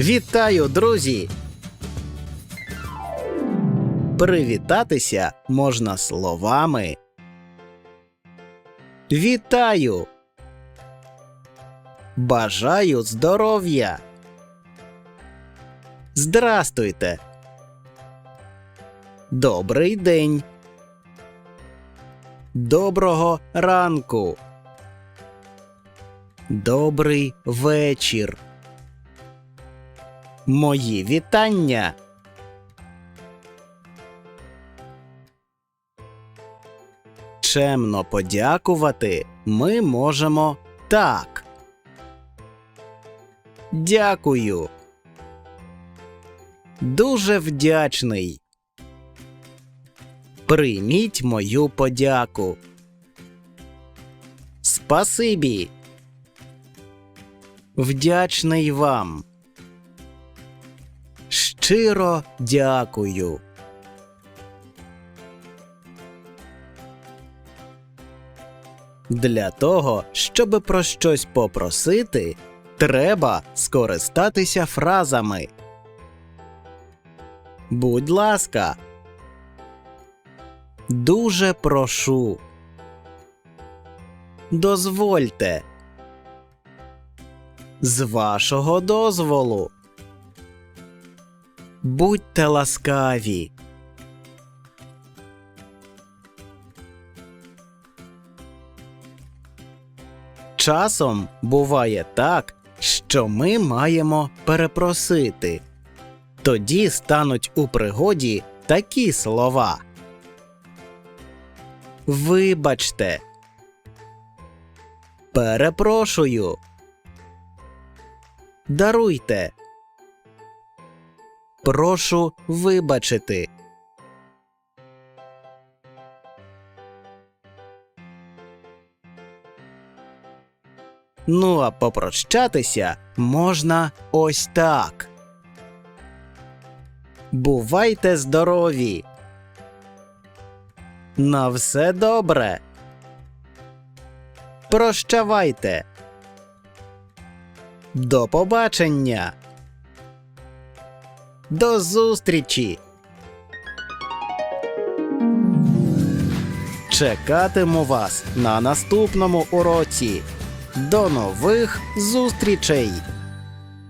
Вітаю, друзі! Привітатися можна словами. Вітаю! Бажаю здоров'я! Здрастуйте! Добрий день! Доброго ранку! Добрий вечір! Мої вітання! Чемно подякувати ми можемо так. Дякую. Дуже вдячний. Прийміть мою подяку. Спасибі. Вдячний вам. Щиро дякую. Для того, щоб про щось попросити, треба скористатися фразами. Будь ласка. Дуже прошу. Дозвольте. З вашого дозволу. Будьте ласкаві. Часом буває так, що ми маємо перепросити. Тоді стануть у пригоді такі слова. Вибачте. Перепрошую. Даруйте. Прошу вибачити. Ну а попрощатися можна ось так. Бувайте здорові. На все добре. Прощавайте. До побачення. До зустрічі. Чекатиму вас на наступному уроці. До нових зустрічей!